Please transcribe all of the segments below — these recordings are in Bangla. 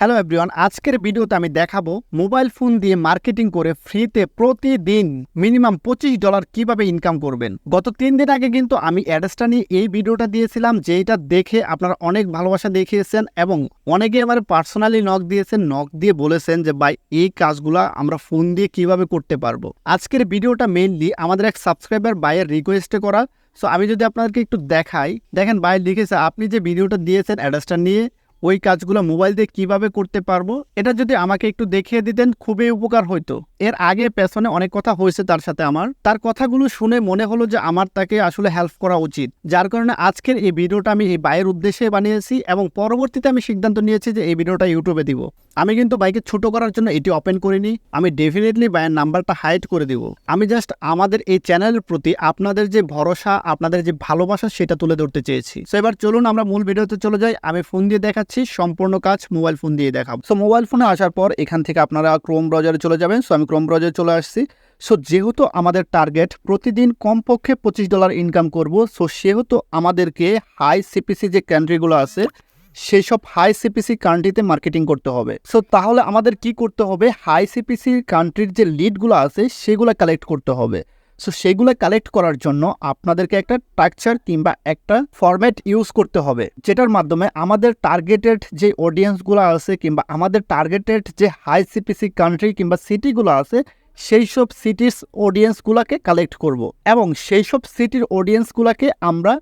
হ্যালো এভরিওয়ান আজকের ভিডিওতে আমি দেখাবো মোবাইল ফোন দিয়ে মার্কেটিং করে ফ্রিতে প্রতিদিন মিনিমাম পঁচিশ ডলার কীভাবে ইনকাম করবেন। গত তিন দিন আগে কিন্তু আমি অ্যাড্রেসটা নিয়ে এই ভিডিওটা দিয়েছিলাম যেটা দেখে আপনারা অনেক ভালোবাসা দেখিয়েছেন এবং অনেকে আমার পার্সোনালি নক দিয়েছেন নক দিয়ে বলেছেন যে, ভাই, এই কাজগুলা আমরা ফোন দিয়ে কীভাবে করতে পারব? আজকের ভিডিওটা মেইনলি আমাদের এক সাবস্ক্রাইবার বাইয়ের রিকোয়েস্টে করা। সো আমি যদি আপনাদেরকে একটু দেখাই, দেখেন ভাই লিখেছে, আপনি যে ভিডিওটা দিয়েছেন, অ্যাড্রেসটা নিয়ে ওই কাজগুলো মোবাইল দিয়ে কীভাবে করতে পারব, এটা যদি আমাকে একটু দেখিয়ে দিতেন খুবই উপকার হইতো। এর আগে পেছনে অনেক কথা হয়েছে তার সাথে আমার। তার কথাগুলো শুনে মনে হলো যে আমার তাকে আসলে হেল্প করা উচিত। যার কারণে আজকের এই ভিডিওটা আমি এই বাইয়ের উদ্দেশ্যে বানিয়েছি এবং পরবর্তীতে আমি সিদ্ধান্ত নিয়েছি যে এই ভিডিওটা ইউটিউবে দিব। আমি কিন্তু বাইকে ছোট করার জন্য এটি ওপেন করিনি। আমি ডেফিনেটলি বাইয়ের নাম্বারটা হাইড করে দিব। আমি জাস্ট আমাদের এই চ্যানেলের প্রতি আপনাদের যে ভরসা, আপনাদের যে ভালোবাসা, সেটা তুলে ধরতে চেয়েছি। সো এবার চলুন আমরা মূল ভিডিওতে চলে যাই। আমি ফোন দিয়ে দেখাচ্ছি, সম্পূর্ণ কাজ মোবাইল ফোন দিয়ে দেখাবো। সো মোবাইল ফোনে আসার পর এখান থেকে আপনারা ক্রোম ব্রাউজারে চলে যাবেন। সো আমি ক্রোম ব্রাউজারে চলে আসছি। সো যেহেতু আমাদের টার্গেট প্রতিদিন কমপক্ষে পঁচিশ ডলার ইনকাম করব। সো সেহেতু আমাদেরকে হাই সিপিসি যে কান্ট্রিগুলো আছে সেই সব হাই সিপিসি কান্ট্রিতে মার্কেটিং করতে হবে। সো তাহলে আমাদের কি করতে হবে? হাই সিপিসি কান্ট্রির যে লিডগুলো আছে, সেগুলো কালেক্ট করতে হবে। সো সেগুলো কালেক্ট করার জন্য আপনাদেরকে একটা স্ট্রাকচার কিংবা একটা ফরম্যাট ইউজ করতে হবে, যেটার মাধ্যমে আমাদের টার্গেটেড যে অডিয়েন্সগুলো আছে কিংবা আমাদের টার্গেটেড যে হাই সিপিসি কান্ট্রি কিংবা সিটিগুলো আছে সেই সব সিটির অডিয়েন্সগুলোকে কালেক্ট করব। এবং সেই সব সিটির অডিয়েন্সগুলোকে আমরা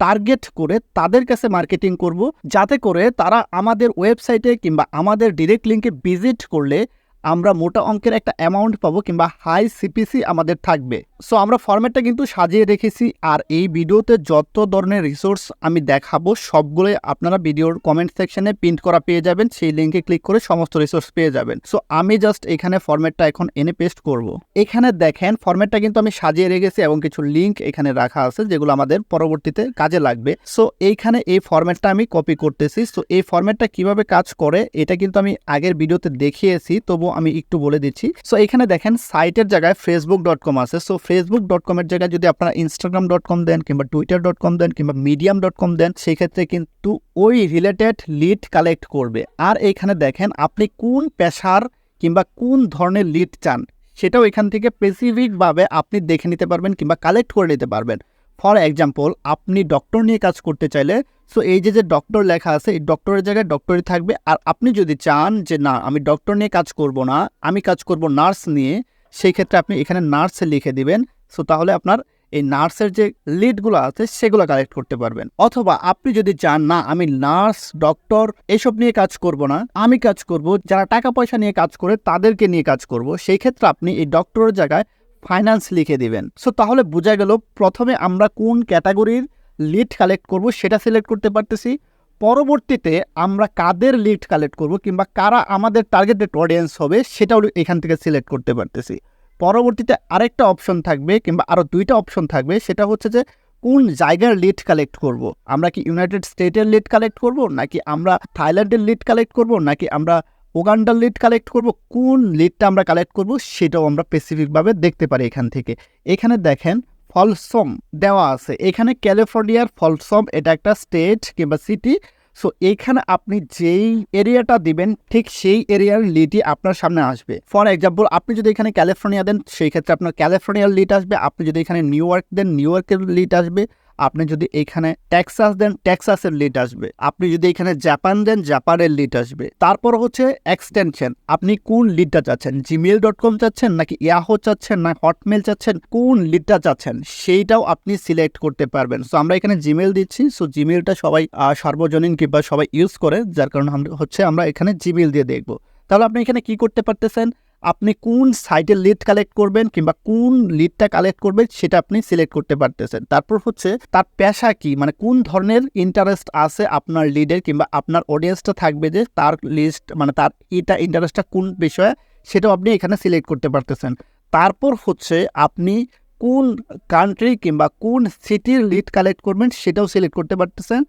টার্গেট করে তাদের কাছে মার্কেটিং করব, যাতে করে তারা আমাদের ওয়েবসাইটে কিংবা আমাদের ডিরেক্ট লিঙ্কে ভিজিট করলে আমরা মোটা অঙ্কের একটা অ্যামাউন্ট পাবো কিংবা হাই সিপিসি আমাদের থাকবে। সো আমরা ফরম্যাটটা কিন্তু সাজিয়ে রেখেছি আর এই ভিডিওতে যত ধরনের রিসোর্স আমি দেখাবো, সবগুলোই আপনারা ভিডিওর কমেন্ট সেকশনে প্রিন্ট করা পেয়ে যাবেন। সেই লিঙ্কে ক্লিক করে সমস্ত রিসোর্স পেয়ে যাবেন। সো আমি জাস্ট এখানে ফরম্যাটটা এখন এনে পেস্ট করব। এখানে দেখেন ফরম্যাটটা কিন্তু আমি সাজিয়ে রেখেছি এবং কিছু লিঙ্ক এখানে রাখা আছে যেগুলো আমাদের পরবর্তীতে কাজে লাগবে। সো এইখানে এই ফরম্যাটটা আমি কপি করতেছি। সো এই ফরম্যাটটা কীভাবে কাজ করে, এটা কিন্তু আমি আগের ভিডিওতে দেখিয়েছি। তবু আমি একটু বলে দিচ্ছি। সো এখানে দেখেন সাইটের জায়গায় ফেসবুক ডট কম আছে। সো ফেসবুক ডট কমের জায়গায় যদি আপনারা ইনস্টাগ্রাম ডট কম দেন কিংবা টুইটার ডট কম দেন কিংবা মিডিয়াম ডট কম দেন সেই ক্ষেত্রে কিন্তু ওই রিলেটেড লিড কালেক্ট করবে। আর এখানে দেখেন আপনি কোন পেশার কিংবা কোন ধরনের লিড চান, সেটাও এখান থেকে স্পেসিফিকভাবে আপনি দেখে নিতে পারবেন কিংবা কালেক্ট করে নিতে পারবেন। ফর এক্সাম্পল, আপনি ডক্টর নিয়ে কাজ করতে চাইলে সো এই যে যে ডক্টর লেখা আছে, এই ডক্টরের জায়গায় ডক্টরই থাকবে। আর আপনি যদি চান যে, না, আমি ডক্টর নিয়ে কাজ করব না, আমি কাজ করব নার্স নিয়ে, সেই ক্ষেত্রে আপনি এখানে নার্স লিখে দিবেন। সো তাহলে আপনার এই নার্সের যে লিডগুলো আছে, সেগুলো কালেক্ট করতে পারবেন। অথবা আপনি যদি চান, না, আমি নার্স, ডক্টর, এসব নিয়ে কাজ করব না, আমি কাজ করব, যারা টাকা পয়সা নিয়ে কাজ করে, তাদেরকে নিয়ে কাজ করব, সেই ক্ষেত্রে আপনি এই ডক্টরের জায়গায় ফাইন্যান্স লিখে দিবেন। সো তাহলে বোঝা গেল প্রথমে আমরা কোন ক্যাটাগরির লিড কালেক্ট করব সেটা সিলেক্ট করতে পারতেছি। পরবর্তীতে আমরা কাদের লিড কালেক্ট করব কিংবা কারা আমাদের টার্গেটেড অডিয়েন্স হবে সেটাও এখান থেকে সিলেক্ট করতে পারতেছি। পরবর্তীতে আরেকটা অপশন থাকবে কিংবা আরও দুইটা অপশন থাকবে, সেটা হচ্ছে যে কোন জায়গার লিড কালেক্ট করব। আমরা কি ইউনাইটেড স্টেটের লিড কালেক্ট করব? নাকি আমরা থাইল্যান্ডের লিড কালেক্ট করব? নাকি আমরা ওগান্ডার লিড কালেক্ট করব, কোন লিডটা আমরা কালেক্ট করব সেটাও আমরা স্পেসিফিকভাবে দেখতে পারি এখান থেকে। এখানে দেখেন ফলসম দেওয়া আছে। এখানে ক্যালিফোর্নিয়ার ফলসম, এটা একটা স্টেট কিংবা সিটি সো এইখানে আপনি যেই এরিয়াটা দিবেন, ঠিক সেই এরিয়ার লিডই আপনার সামনে আসবে। ফর এক্সাম্পল আপনি যদি এখানে ক্যালিফোর্নিয়া দেন, সেই ক্ষেত্রে আপনার ক্যালিফোর্নিয়ার লিড আসবে, আপনি যদি এখানে নিউ ইয়র্ক দেন, নিউ ইয়র্কের লিড আসবে আপনি যদি এখানে টেক্সাস দেন, টেক্সাসের লিড আসবে। আপনি যদি এখানে জাপান দেন, জাপানের লিড আসবে। তারপর হচ্ছে এক্সটেনশন আপনি কোন লিডটা চাচ্ছেন? জিমেল ডট কম চাচ্ছেন নাকি ইয়াহো চাচ্ছেন না হটমেল চাচ্ছেন? কোন লিডটা চাচ্ছেন? সেইটাও আপনি সিলেক্ট করতে পারবেন। সো আমরা এখানে জিমেল দিচ্ছি। সো জিমেলটা সবাই সার্বজনীন কিংবা সবাই ইউজ করে। যার কারণে হচ্ছে আমরা এখানে জিমেল দিয়ে দেখব। তাহলে আপনি এখানে কি করতে পারতেছেন? আপনি কোন সাইটের লিড কালেক্ট করবেন কিংবা কোন লিডটা কালেক্ট করবেন সেটা আপনি সিলেক্ট করতে পারতেছেন। তারপর হচ্ছে তার পেশা কি? মানে কোন ধরনের ইন্টারেস্ট আছে আপনার লিডের কিংবা আপনার অডিয়েন্সটা থাকবে যে তার লিস্ট মানে তার এটা ইন্টারেস্টটা কোন বিষয়ে সেটাও আপনি এখানে সিলেক্ট করতে পারতেছেন। তারপর হচ্ছে আপনি কোন কান্ট্রি কিংবা কোন সিটির লিড কালেক্ট করবেন সেটাও সিলেক্ট করতে পারতেছেন।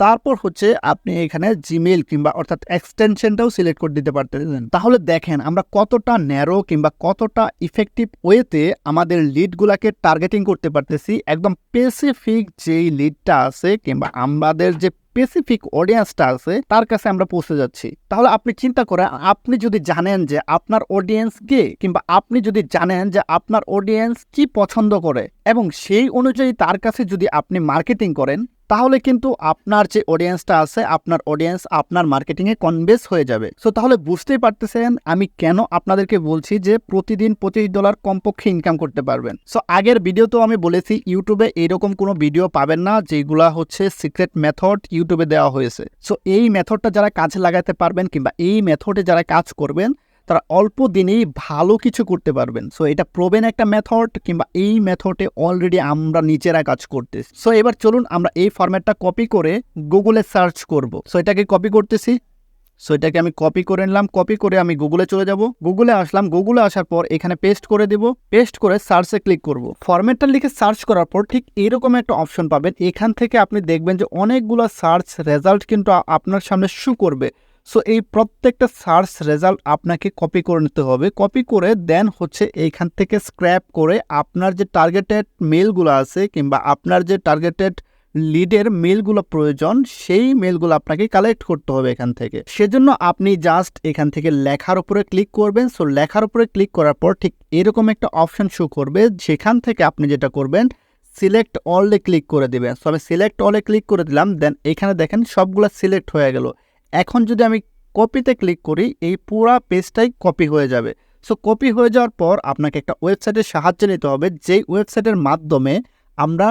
তারপর হচ্ছে আপনি এখানে জিমেল কিংবা অর্থাৎ এক্সটেনশনটাও সিলেক্ট করে দিতে পারতেছেন। তাহলে দেখেন, আমরা কতটা ন্যারো কিংবা কতটা ইফেক্টিভ ওয়েতে আমাদের লিডগুলাকে টার্গেটিং করতে পারতেছি। একদম স্পেসিফিক যেই লিডটা আছে কিংবা আমাদের যে স্পেসিফিক অডিয়েন্সটা আছে, তার কাছে আমরা পৌঁছে যাচ্ছি। তাহলে আপনি চিন্তা করেন, আপনি যদি জানেন যে আপনার অডিয়েন্স কে কিংবা আপনি যদি জানেন যে আপনার অডিয়েন্স কি পছন্দ করে এবং সেই অনুযায়ী তার কাছে যদি আপনি মার্কেটিং করেন তাহলে কিন্তু আপনার যে অডিয়েন্সটা আছে, আপনার অডিয়েন্স আপনার মার্কেটিংয়ে কনভেন্স হয়ে যাবে। সো তাহলে বুঝতেই পারতেছেন আমি কেন আপনাদেরকে বলছি যে প্রতিদিন পঁচিশ ডলার কমপক্ষে ইনকাম করতে পারবেন। সো আগের ভিডিওতেও আমি বলেছি ইউটিউবে এইরকম কোনো ভিডিও পাবেন না, যেগুলা হচ্ছে সিক্রেট মেথড ইউটিউবে দেওয়া হয়েছে। সো এই মেথডটা যারা কাজে লাগাতে পারবেন কিংবা এই মেথডে যারা কাজ করবেন তারা অল্প দিনেই ভালো কিছু করতে পারবেন। সো এটা প্রবেন একটা মেথড কিংবা এই মেথডে অলরেডি আমরা নিজেরা কাজ করতেছি। সো এবার চলুন আমরা এই ফরম্যাটটা কপি করে গুগলে সার্চ করব। সো এটাকে কপি করতেছি। সো এটাকে আমি কপি করে নিলাম। কপি করে আমি গুগলে চলে যাব। গুগলে আসলাম। গুগলে আসার পর এখানে পেস্ট করে দেব। পেস্ট করে সার্চে ক্লিক করব। ফরম্যাটটা লিখে সার্চ করার পর ঠিক এরকম একটা অপশন পাবেন। এখান থেকে আপনি দেখবেন যে অনেকগুলো সার্চ রেজাল্ট কিন্তু আপনার সামনে শু করবে। সো এই প্রত্যেকটা সার্চ রেজাল্ট আপনাকে কপি করে নিতে হবে। কপি করে দেন হচ্ছে এইখান থেকে স্ক্র্যাপ করে আপনার যে টার্গেটেড মেলগুলো আছে কিংবা আপনার যে টার্গেটেড লিডের মেলগুলো প্রয়োজন, সেই মেলগুলো আপনাকে কালেক্ট করতে হবে এখান থেকে। সেজন্য আপনি জাস্ট এখান থেকে লেখার উপরে ক্লিক করবেন। সো লেখার উপরে ক্লিক করার পর ঠিক এরকম একটা অপশন শো করবে। যেখান থেকে আপনি যেটা করবেন সিলেক্ট অলে ক্লিক করে দেবেন। সো আমি সিলেক্ট অলে ক্লিক করে দিলাম। দেন এখানে দেখেন সবগুলো সিলেক্ট হয়ে গেল। এখন যদি আমি কপিতে ক্লিক করি, এই পুরা পেজটাই কপি হয়ে যাবে। সো কপি হয়ে যাওয়ার পর আপনাকে একটা ওয়েবসাইটের সাহায্য নিতে হবে, যেই ওয়েবসাইটের মাধ্যমে আমরা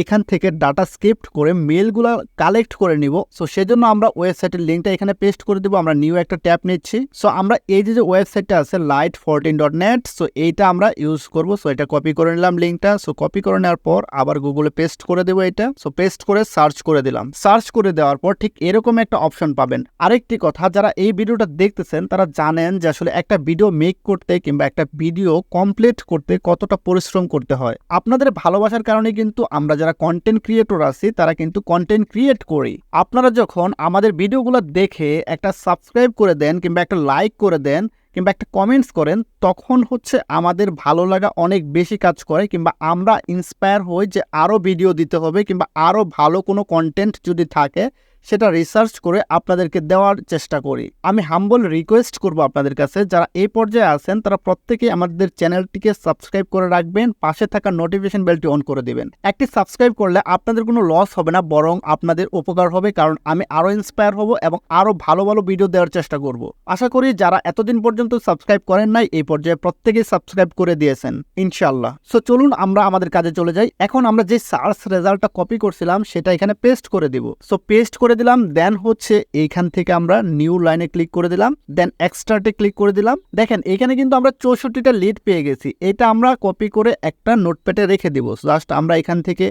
এখান থেকে ডাটা স্ক্রিপ্ট করে মেলগুলো কালেক্ট করে নিব। সো সেজন্য আমরা ওয়েবসাইটের লিঙ্কটা এখানে পেস্ট করে দেবো। আমরা নিউ একটা ট্যাব নিচ্ছি। সো আমরা এই যে ওয়েবসাইটটা আছে light fourteen dot net so এইটা আমরা ইউজ করব। সো এটা কপি করে নিলাম লিঙ্কটা। সো কপি করে নেওয়ার পর আবার গুগলে পেস্ট করে দেবো এটা। সো পেস্ট করে সার্চ করে দিলাম। সার্চ করে দেওয়ার পর ঠিক এরকম একটা অপশন পাবেন। আরেকটি কথা, যারা এই ভিডিওটা দেখতেছেন, তারা জানেন যে আসলে একটা ভিডিও মেক করতে কিংবা একটা ভিডিও কমপ্লিট করতে কতটা পরিশ্রম করতে হয়। আপনাদের ভালোবাসার কারণে কিন্তু আমরা যারা কন্টেন্ট ক্রিয়েটর আছি, তারা কিন্তু কন্টেন্ট ক্রিয়েট করি আপনারা যখন আমাদের ভিডিওগুলো দেখে একটা সাবস্ক্রাইব করে দেন কিংবা একটা লাইক করে দেন কিংবা একটা কমেন্টস করেন, তখন হচ্ছে আমাদের ভালো লাগা অনেক বেশি কাজ করে কিংবা আমরা ইন্সপায়ার হই যে আরও ভিডিও দিতে হবে কিংবা আরও ভালো কোনো কন্টেন্ট যদি থাকে সেটা রিসার্চ করে আপনাদেরকে দেওয়ার চেষ্টা করি। আমি হাম্বল রিকোয়েস্ট করব আপনাদের কাছে, যারা এই পর্যায়ে আছেন, তারা প্রত্যেকেই আমাদের চ্যানেলটিকে সাবস্ক্রাইব করে রাখবেন, পাশে থাকা নোটিফিকেশন বেলটি অন করে দিবেন। একটি সাবস্ক্রাইব করলে আপনাদের কোনো লস হবে না, বরং আপনাদের উপকার হবে, কারণ আমি আরও ইন্সপায়ার হব এবং আরও ভালো ভালো ভিডিও দেওয়ার চেষ্টা করব। আশা করি যারা এতদিন পর্যন্ত সাবস্ক্রাইব করেন নাই, এই পর্যায়ে প্রত্যেকেই সাবস্ক্রাইব করে দিয়েছেন ইনশাল্লাহ সো চলুন আমরা আমাদের কাজে চলে যাই। এখন আমরা যে সার্চ রেজাল্টটা কপি করছিলাম, সেটা এখানে পেস্ট করে দিব। সো পেস্ট করে দিলাম দেন হচ্ছে এইখান থেকে আমরা নিউ লাইনে ক্লিক করে দিলাম দেন এক্সট্রাটে ক্লিক করে দিলাম। দেখেন, এখানে কিন্তু আমরা চৌষট্টিটা লিড পেয়ে গেছি। এটা আমরা কপি করে একটা নোটপ্যাডে রেখে দিব। জাস্ট আমরা এখান থেকে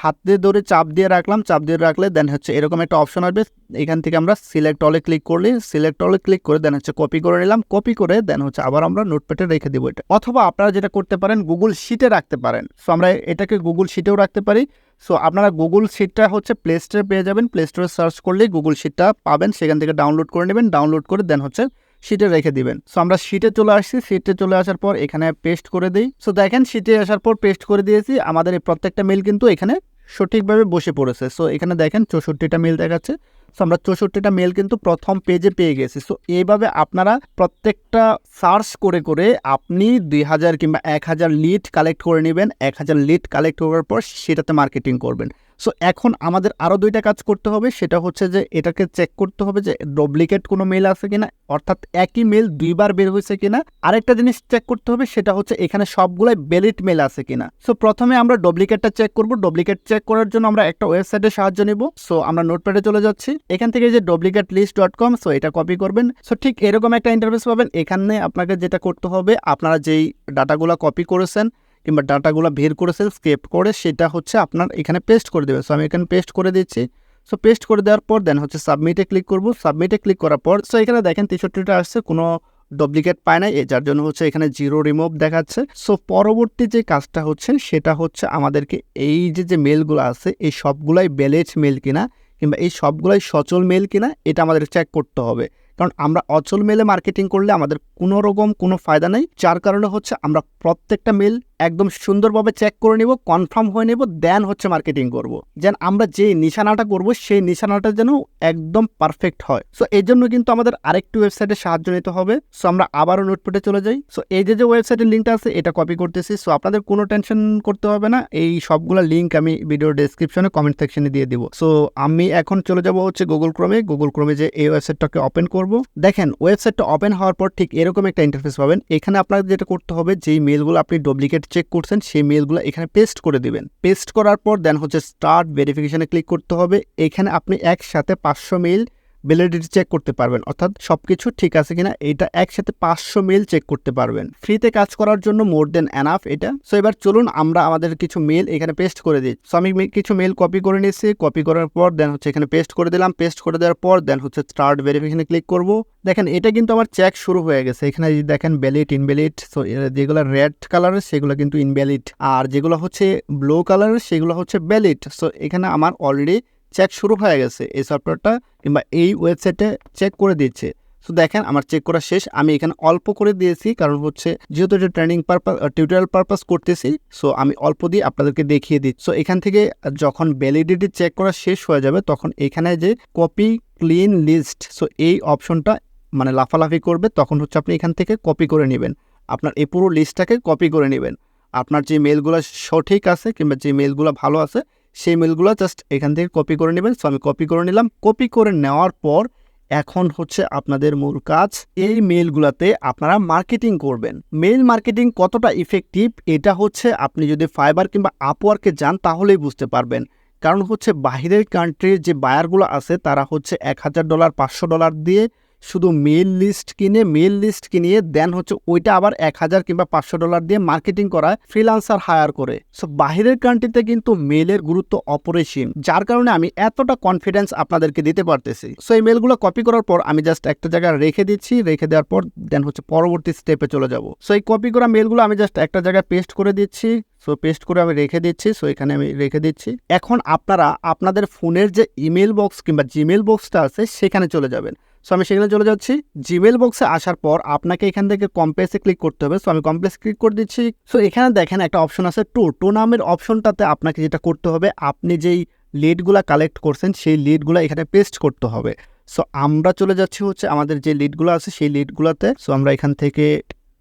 হাত ধরে চাপ দিয়ে রাখলাম, চাপ দিয়ে রাখলে দেন হচ্ছে এরকম একটা অপশন আসবে। এখান থেকে আমরা সিলেক্ট অলে ক্লিক করলে সিলেক্ট অলে ক্লিক করে দেন হচ্ছে কপি করে নিলাম। কপি করে দেন হচ্ছে আবার আমরা নোটপ্যাডে রেখে দিব এটা। অথবা আপনারা যেটা করতে পারেন গুগল শিটে রাখতে পারেন। সো আমরা এটাকে গুগল শিটেও রাখতে পারি। সো আপনারা গুগল শিটটা হচ্ছে প্লে স্টোরে পেয়ে যাবেন। প্লে স্টোরে সার্চ করলেই গুগল শিটটা পাবেন। সেখান থেকে ডাউনলোড করে নেবেন। ডাউনলোড করে দেন হচ্ছে শিটে রেখে দিবেন। সো আমরা শিটে চলে আসছি। শিটে চলে আসার পর এখানে পেস্ট করে দিই। সো দেখেন শিটে আসার পর পেস্ট করে দিয়েছি। আমাদের এই প্রত্যেকটা মেল কিন্তু এখানে সঠিকভাবে বসে পড়েছে। সো এখানে দেখেন চৌষট্টিটা মেল দেখাচ্ছে। সো আমরা চৌষট্টিটা মেল কিন্তু প্রথম পেজে পেয়ে গেছি। সো এইভাবে আপনারা প্রত্যেকটা সার্চ করে করে আপনি দুই হাজার কিংবা এক হাজার লিড কালেক্ট করে নেবেন। এক হাজার লিড কালেক্ট করার পর সেটাতে মার্কেটিং করবেন। সো এখন আমাদের আরও দুইটা কাজ করতে হবে। সেটা হচ্ছে যে, এটাকে চেক করতে হবে যে ডুপ্লিকেট কোনো মেল আছে কিনা, অর্থাৎ একই মেল দুইবার বের হয়েছে কিনা। আরেকটা জিনিস চেক করতে হবে, সেটা হচ্ছে এখানে সবগুলাই বেলিট মেল আছে কিনা। সো প্রথমে আমরা ডুপ্লিকেটটা চেক করব। ডুপ্লিকেট চেক করার জন্য আমরা একটা ওয়েবসাইটের সাহায্য নিব। সো আমরা নোটপ্যাডে চলে যাচ্ছি। এখান থেকে যে duplicate list dot com so এটা কপি করবেন। সো ঠিক এরকম একটা ইন্টারফেস পাবেন। এখানে আপনাকে যেটা করতে হবে, আপনারা যেই ডাটাগুলো কপি করেছেন কিংবা ডাটাগুলো বের করেছেন স্কেপ করে সেটা হচ্ছে আপনার এখানে পেস্ট করে দেবে। সো আমি এখানে পেস্ট করে দিচ্ছি। সো পেস্ট করে দেওয়ার পর দেন হচ্ছে সাবমিটে ক্লিক করব। সাবমিটে ক্লিক করার পর সো এখানে দেখেন তেষট্টিটা আসছে, কোনো ডুপ্লিকেট পায় এ যার জন্য হচ্ছে এখানে জিরো রিমুভ দেখাচ্ছে। সো পরবর্তী যে কাজটা হচ্ছে, সেটা হচ্ছে আমাদেরকে এই যে যে মেলগুলো আছে, এই সবগুলাই ব্যালেজ মেল কিনা কিংবা এই সবগুলাই সচল মেল কিনা, এটা আমাদের চেক করতে হবে। কারণ আমরা অচল মেলে মার্কেটিং করলে আমাদের কোনো রকম কোনো ফায়দা নেই। যার কারণে হচ্ছে আমরা প্রত্যেকটা মেল একদম সুন্দরভাবে চেক করে নিব কনফার্ম হয়ে নেব দেন হচ্ছে মার্কেটিং করব। যেন আমরা যে নিশানাটা করব, সেই নিশানাটা যেন একদম পারফেক্ট হয়। সো এই জন্য কিন্তু আমাদের আরেকটি ওয়েবসাইটে সাহায্য নিতে হবে। সো আমরা আবারও নোটপ্যাডে চলে যাই। সো এই যে যে ওয়েবসাইটের লিঙ্কটা আছে, এটা কপি করতেছি। সো আপনাদের কোনো টেনশন করতে হবে না। এই সবগুলো লিঙ্ক আমি ভিডিও ডেসক্রিপশনে কমেন্ট সেকশনে দিয়ে দিব। সো আমি এখন চলে যাব হচ্ছে গুগল ক্রোমে গুগল ক্রোমে যে এই ওয়েবসাইটটাকে ওপেন করব দেখেন ওয়েবসাইটটা ওপেন হওয়ার পর ঠিক এরকম একটা ইন্টারফেস পাবেন। এখানে আপনাকে যেটা করতে হবে, যেই মেলগুলো আপনি ডুপ্লিকেট চেক করছেন, সেই মেলগুলো এখানে পেস্ট করে দিবেন। পেস্ট করার পর দেন হচ্ছে স্টার্ট ভেরিফিকেশনে ক্লিক করতে হবে। এখানে আপনি একসাথে পাঁচশো মেল ভ্যালিডিটি চেক করতে পারবেন। অর্থাৎ সব কিছু ঠিক আছে কিনা, এটা একসাথে পাঁচশো মেল চেক করতে পারবেন। ফ্রিতে কাজ করার জন্য মোর দেন অ্যানাফ এটা। সো এবার চলুন আমরা আমাদের কিছু মেল এখানে পেস্ট করে দিই। সো আমি কিছু মেল কপি করে নিয়েছি। কপি করার পর দেন হচ্ছে এখানে পেস্ট করে দিলাম। পেস্ট করে দেওয়ার পর দেন হচ্ছে স্টার্ট ভেরিফিকেশনে ক্লিক করব। দেখেন, এটা কিন্তু আমার চেক শুরু হয়ে গেছে। এখানে দেখেন ভ্যালিড ইনভ্যালিড সো যেগুলো রেড কালারের সেগুলো কিন্তু ইনভ্যালিড আর যেগুলো হচ্ছে ব্লু কালারের সেগুলো হচ্ছে ভ্যালিড সো এখানে আমার অলরেডি চেক শুরু হয়ে গেছে এই সফটওয়্যারটা কিংবা এই ওয়েবসাইটে চেক করে দিচ্ছে। সো দেখেন, আমার চেক করা শেষ। আমি এখানে অল্প করে দিয়েছি, কারণ হচ্ছে যেহেতু এটা ট্রেনিং পারপাস টিউটোরিয়াল পারপাস করতেছি সো আমি অল্প দিয়ে আপনাদেরকে দেখিয়ে দিই সো এখান থেকে যখন ভ্যালিডিটি চেক করা শেষ হয়ে যাবে, তখন এখানে যে কপি ক্লিন লিস্ট সো এই অপশনটা মানে লাফালাফি করবে, তখন হচ্ছে আপনি এখান থেকে কপি করে নেবেন। আপনার এই পুরো লিস্টটাকে কপি করে নেবেন। আপনার যে মেলগুলো সঠিক আছে কিংবা যে মেলগুলো ভালো আছে সেই মেলগুলো জাস্ট এখান থেকে কপি করে নেবেন। সো আমি কপি করে নিলাম। কপি করে নেওয়ার পর এখন হচ্ছে আপনাদের মূল কাজ। এই মেলগুলোতে আপনারা মার্কেটিং করবেন। মেল মার্কেটিং কতটা ইফেক্টিভ এটা হচ্ছে আপনি যদি ফাইবার কিংবা আপওয়ার্কে যান, তাহলেই বুঝতে পারবেন। কারণ হচ্ছে বাইরের কান্ট্রির যে বায়ারগুলো আছে, তারা হচ্ছে এক হাজার ডলার পাঁচশো ডলার দিয়ে শুধু মেল লিস্ট কিনে মেল লিস্ট কিনিয়ে দেন হচ্ছে ওইটা আবার এক হাজার কিংবা পাঁচশো ডলার দিয়ে মার্কেটিং করায় ফ্রিলান্সার হায়ার করে। সো বাহিরের কান্ট্রিতে কিন্তু মেলের গুরুত্ব অপরিসীম, যার কারণে আমি এতটা কনফিডেন্স আপনাদেরকে দিতে পারতেছি। সো এই মেলগুলো কপি করার পর আমি জাস্ট একটা জায়গায় রেখে দিচ্ছি, রেখে দেওয়ার পর দেন হচ্ছে পরবর্তী স্টেপে চলে যাব। সো এই কপি করা মেলগুলো আমি জাস্ট একটা জায়গায় পেস্ট করে দিচ্ছি। সো পেস্ট করে আমি রেখে দিচ্ছি। সো এখানে আমি রেখে দিচ্ছি। এখন আপনারা আপনাদের ফোনের যে ইমেল বক্স কিংবা জিমেল বক্সটা আছে, সেখানে চলে যাবেন। সো আমি সেখানে চলে যাচ্ছি। জিমেল বক্সে আসার পর আপনাকে এখান থেকে কমপ্লেক্সে ক্লিক করতে হবে। সো আমি কমপ্লেক্স ক্লিক করে দিচ্ছি। সো এখানে দেখেন একটা অপশন আছে টু টু নামের অপশনটাতে আপনাকে যেটা করতে হবে, আপনি যেই লিডগুলো কালেক্ট করছেন, সেই লিডগুলো এখানে পেস্ট করতে হবে। সো আমরা চলে যাচ্ছি হচ্ছে আমাদের যে লিডগুলো আছে, সেই লিডগুলোতে সো আমরা এখান থেকে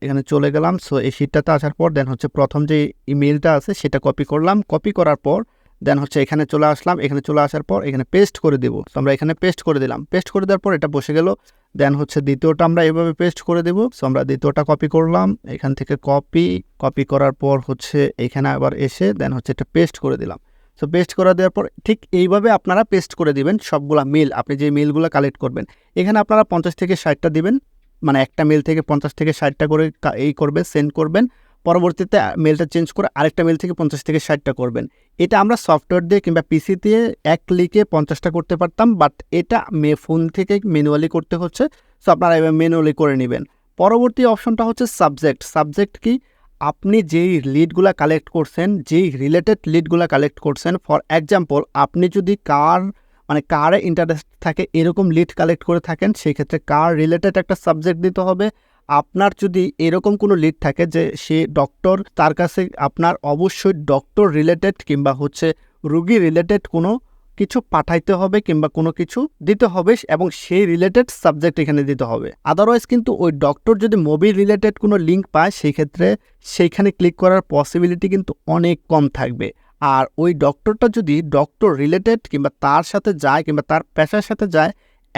এখানে চলে গেলাম। সো এই শিটটাতে আসার পর দেন হচ্ছে প্রথম যে ইমেলটা আছে, সেটা কপি করলাম। কপি করার পর দেন হচ্ছে এখানে চলে আসলাম, এখানে চলে আসার পর এখানে পেস্ট করে দেবো। তো আমরা এখানে পেস্ট করে দিলাম। পেস্ট করে দেওয়ার পর এটা বসে গেল। দেন হচ্ছে দ্বিতীয়টা আমরা এভাবে পেস্ট করে দেবো। সো আমরা দ্বিতীয়টা কপি করলাম। এখান থেকে কপি কপি করার পর হচ্ছে এখানে আবার এসে দেন হচ্ছে এটা পেস্ট করে দিলাম। সো পেস্ট করে দেওয়ার পর ঠিক এইভাবে আপনারা পেস্ট করে দিবেন সবগুলা মেল আপনি যে মেলগুলো কালেক্ট করবেন। এখানে আপনারা পঞ্চাশ থেকে ষাটটা দিবেন। মানে একটা মেল থেকে পঞ্চাশ থেকে ষাটটা করে এই করবে সেন্ড করবেন। পরবর্তীতে মেলটা চেঞ্জ করে আরেকটা মেল থেকে পঞ্চাশ থেকে ষাটটা করবেন। এটা আমরা সফটওয়্যার দিয়ে কিংবা পিসি দিয়ে এক ক্লিকে পঞ্চাশটা করতে পারতাম বাট এটা মে ফোন থেকে ম্যানুয়ালি করতে হচ্ছে সো আপনারা এবার ম্যানুয়ালি করে নেবেন। পরবর্তী অপশনটা হচ্ছে সাবজেক্ট সাবজেক্ট কি? আপনি যেই লিডগুলা কালেক্ট করছেন, যেই রিলেটেড লিডগুলা কালেক্ট করছেন ফর এক্সাম্পল আপনি যদি কার মানে কারে ইন্টারেস্ট থাকে, এরকম লিড কালেক্ট করে থাকেন, সেই ক্ষেত্রে কার রিলেটেড একটা সাবজেক্ট দিতে হবে আপনার যদি এরকম কোনো লিড থাকে যে সে ডক্টর তার কাছে আপনার অবশ্যই ডক্টর রিলেটেড কিংবা হচ্ছে রুগী রিলেটেড কোনো কিছু পাঠাইতে হবে কিংবা কোনো কিছু দিতে হবে এবং সেই রিলেটেড সাবজেক্ট এখানে দিতে হবে। আদারওয়াইজ কিন্তু ওই ডক্টর যদি মোবিল রিলেটেড কোনো লিঙ্ক পায় সেই ক্ষেত্রে সেইখানে ক্লিক করার পসিবিলিটি কিন্তু অনেক কম থাকবে। আর ওই ডক্টরটা যদি ডক্টর রিলেটেড কিংবা তার সাথে যায় কিংবা তার পেশার সাথে যায়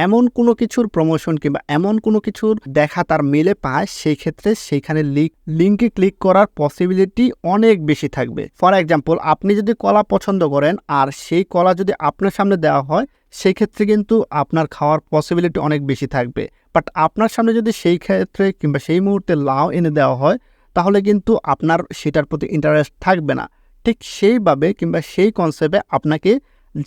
এমন কোনো কিছুর প্রমোশন কিংবা এমন কোনো কিছুর দেখা তার মেলে পায়, সেই ক্ষেত্রে সেইখানে লিঙ্ক লিঙ্কে ক্লিক করার পসিবিলিটি অনেক বেশি থাকবে। ফর এক্সাম্পল আপনি যদি কলা পছন্দ করেন আর সেই কলা যদি আপনার সামনে দেওয়া হয়, সেই ক্ষেত্রে কিন্তু আপনার খাওয়ার পসিবিলিটি অনেক বেশি থাকবে। বাট আপনার সামনে যদি সেই ক্ষেত্রে কিংবা সেই মুহূর্তে লাউ এনে দেওয়া হয়, তাহলে কিন্তু আপনার সেটার প্রতি ইন্টারেস্ট থাকবে না। ঠিক সেইভাবে কিংবা সেই কনসেপ্টে আপনাকে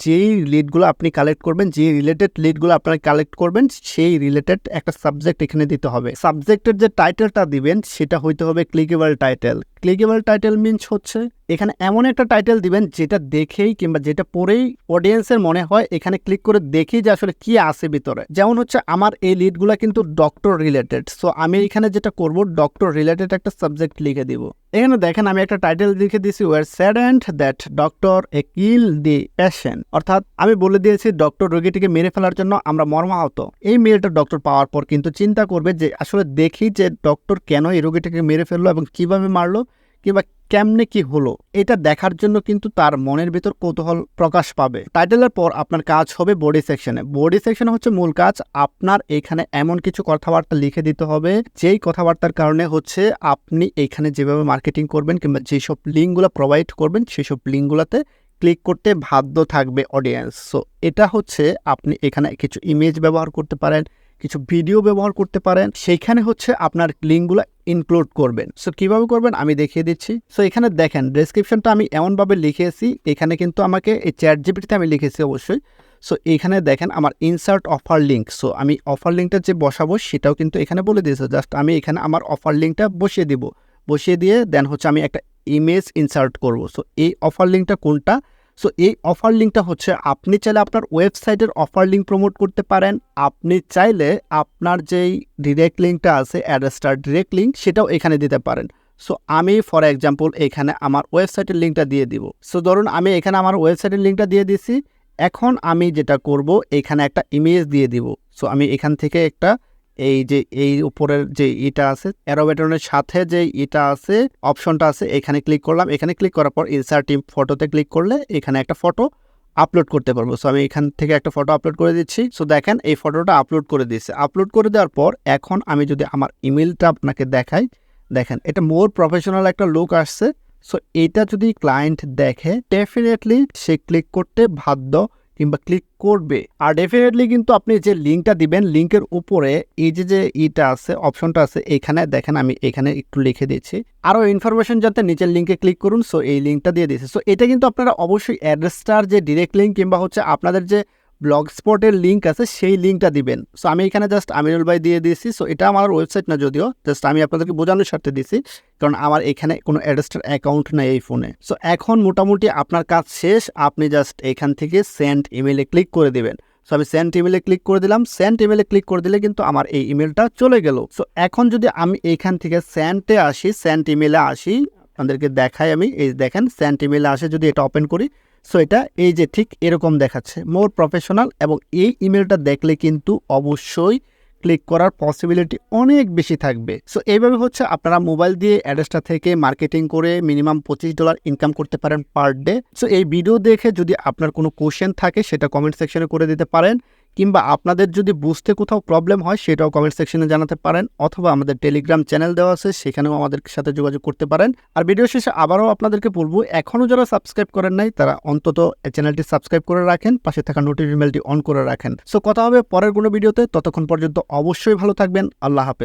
যেই লিডগুলো আপনি কালেক্ট করবেন যে রিলেটেড লিডগুলো আপনারা কালেক্ট করবেন, সেই রিলেটেড একটা সাবজেক্ট এখানে দিতে হবে। সাবজেক্টের যে টাইটেলটা দিবেন, সেটা হইতে হবে clickable title clickable title means হচ্ছে, এখানে এমন একটা টাইটেল দিবেন, যেটা দেখেই কিংবা যেটা পড়েই অডিয়েন্সের মনে হয়, এখানে ক্লিক করে দেখি যে আসলে কি আছে ভিতরে। যেমন হচ্ছে, আমার এই লিডগুলো কিন্তু ডক্টর রিলেটেড সো আমি এখানে যেটা করব ডক্টর রিলেটেড একটা সাবজেক্ট লিখে দিব। এখানে দেখেন আমি একটা টাইটেল লিখে দিয়েছি war স্যাডেন্ট that doctor a kill the patient অর্থাৎ আমি বলে দিয়েছি ডক্টর রোগীটিকে মেরে ফেলার জন্য আমরা মর্মাহত। এই মেয়েটা ডক্টর পাওয়ার পর কিন্তু চিন্তা করবে যে, আসলে দেখি যে ডক্টর কেন এই রোগীটিকে মেরে ফেলল এবং কীভাবে মারলো? কিংবা কেমনে কি হলো, এটা দেখার জন্য কিন্তু তার মনের ভেতর কৌতূহল প্রকাশ পাবে। টাইটেলের পর আপনার কাজ হবে বডি সেকশনে বডি সেকশন হচ্ছে মূল কাজ। আপনার এখানে এমন কিছু কথাবার্তা লিখে দিতে হবে, যেই কথাবার্তার কারণে হচ্ছে আপনি এখানে যেভাবে মার্কেটিং করবেন কিংবা যেসব লিঙ্কগুলো প্রোভাইড করবেন, সেসব লিঙ্কগুলোতে ক্লিক করতে বাধ্য থাকবে অডিয়েন্স সো এটা হচ্ছে আপনি এখানে কিছু ইমেজ ব্যবহার করতে পারেন কিছু ভিডিও ব্যবহার করতে পারেন, সেইখানে হচ্ছে আপনার লিঙ্কগুলো ইনক্লুড করবেন। সো কীভাবে করবেন আমি দেখিয়ে দিচ্ছি। সো এখানে দেখেন ডেসক্রিপশনটা আমি এমনভাবে লিখেছি, এখানে কিন্তু আমাকে এই চ্যাট জিপিটিতে আমি লিখেছি অবশ্যই। সো এখানে দেখেন আমার ইনসার্ট অফার লিঙ্ক সো আমি অফার লিঙ্কটা যে বসাবো, সেটাও কিন্তু এখানে বলে দিয়েছে। জাস্ট আমি এখানে আমার অফার লিঙ্কটা বসিয়ে দিব। বসিয়ে দিয়ে দেন হচ্ছে আমি একটা ইমেজ ইনসার্ট করব। সো এই অফার লিঙ্কটা কোনটা? সো এই অফার লিঙ্কটা হচ্ছে, আপনি চাইলে আপনার ওয়েবসাইটের অফার লিঙ্ক প্রমোট করতে পারেন। আপনি চাইলে আপনার যেই ডিরেক্ট লিঙ্কটা আছে অ্যাড্রেসটার ডিরেক্ট লিঙ্ক সেটাও এখানে দিতে পারেন। সো আমি ফর এক্সাম্পল এখানে আমার ওয়েবসাইটের লিঙ্কটা দিয়ে দিব। সো ধরুন আমি এখানে আমার ওয়েবসাইটের লিঙ্কটা দিয়ে দিছি। এখন আমি যেটা করব, এখানে একটা ইমেজ দিয়ে দিব। সো আমি এখান থেকে একটা এই যে, এই উপরের যে ইটা আছে অ্যারোবেটনের সাথে যে ইটা আছে অপশনটা আছে, এখানে ক্লিক করলাম। এখানে ক্লিক করার পর ইনসার্ট ফটোতে ক্লিক করলে এখানে একটা ফটো আপলোড করতে পারব। সো আমি এখান থেকে একটা ফটো আপলোড করে দিচ্ছি। সো দেখেন এই ফটোটা আপলোড করে দিয়েছে। আপলোড করে দেওয়ার পর এখন আমি যদি আমার ইমেলটা আপনাকে দেখাই, দেখেন এটা মোর প্রফেশনাল একটা লুক আসছে। সো এটা যদি ক্লায়েন্ট দেখে ডেফিনেটলি সে ক্লিক করতে বাধ্য কিংবা ক্লিক করবে। আর ডেফিনেটলি কিন্তু আপনি যে লিঙ্কটা দিবেন লিঙ্কের উপরে এই যে যে ইটা আছে অপশনটা আছে, এখানে দেখেন আমি এখানে একটু লিখে দিয়েছি আরও ইনফরমেশন যাতে নিচের লিঙ্কে ক্লিক করুন সো এই লিঙ্কটা দিয়ে দিয়েছে। সো এটা কিন্তু আপনারা অবশ্যই অ্যাড্রেসটার যে ডিরেক্ট লিঙ্ক কিংবা হচ্ছে আপনাদের যে ব্লগ স্পটের লিঙ্ক আছে, সেই লিঙ্কটা দিবেন। সো আমি এখানে জাস্ট আমিনুল ভাই দিয়ে দিয়েছি। সো এটা আমার ওয়েবসাইট না যদিও জাস্ট আমি আপনাদেরকে বোঝানোর স্বার্থে দিয়েছি, কারণ আমার এখানে কোনো অ্যাড্রেসটার অ্যাকাউন্ট নেই এই ফোনে সো এখন মোটামুটি আপনার কাজ শেষ, আপনি জাস্ট এখান থেকে সেন্ড ইমেলে ক্লিক করে দেবেন। সো আমি সেন্ট ইমেলে ক্লিক করে দিলাম। সেন্ট ইমেলে ক্লিক করে দিলে কিন্তু আমার এই ইমেলটা চলে গেল। সো এখন যদি আমি এইখান থেকে সেন্টে আসি সেন্ট ইমেলে আসি, আপনাদেরকে দেখাই আমি, এই দেখেন সেন্ট ইমেলে আসে যদি এটা ওপেন করি সো এটা এই যে ঠিক এরকম দেখাচ্ছে। মোর প্রফেশনাল এবং এই ইমেলটা দেখলে কিন্তু অবশ্যই ক্লিক করার পসিবিলিটি অনেক বেশি থাকবে। সো এইভাবে হচ্ছে আপনারা মোবাইল দিয়ে অ্যাড্রেসটা থেকে মার্কেটিং করে মিনিমাম পঁচিশ ডলার ইনকাম করতে পারেন পার ডে সো এই ভিডিও দেখে যদি আপনার কোনো কোশ্চেন থাকে, সেটা কমেন্ট সেকশনে করে দিতে পারেন। কিংবা আপনাদের যদি বুঝতে কোথাও প্রবলেম হয়, সেটাও কমেন্ট সেকশনে জানাতে পারেন, অথবা আমাদের টেলিগ্রাম চ্যানেল দেওয়া আছে, সেখানেও আমাদের সাথে যোগাযোগ করতে পারেন। আর ভিডিও শেষে আবারও আপনাদেরকে বলব, এখনও যারা সাবস্ক্রাইব করেন নাই, তারা অন্তত চ্যানেলটি সাবস্ক্রাইব করে রাখেন, পাশে থাকা নোটিফিকেশনটি অন করে রাখেন। সো কথা হবে পরের কোনো ভিডিওতে ততক্ষণ পর্যন্ত অবশ্যই ভালো থাকবেন, আল্লাহ হাফেজ।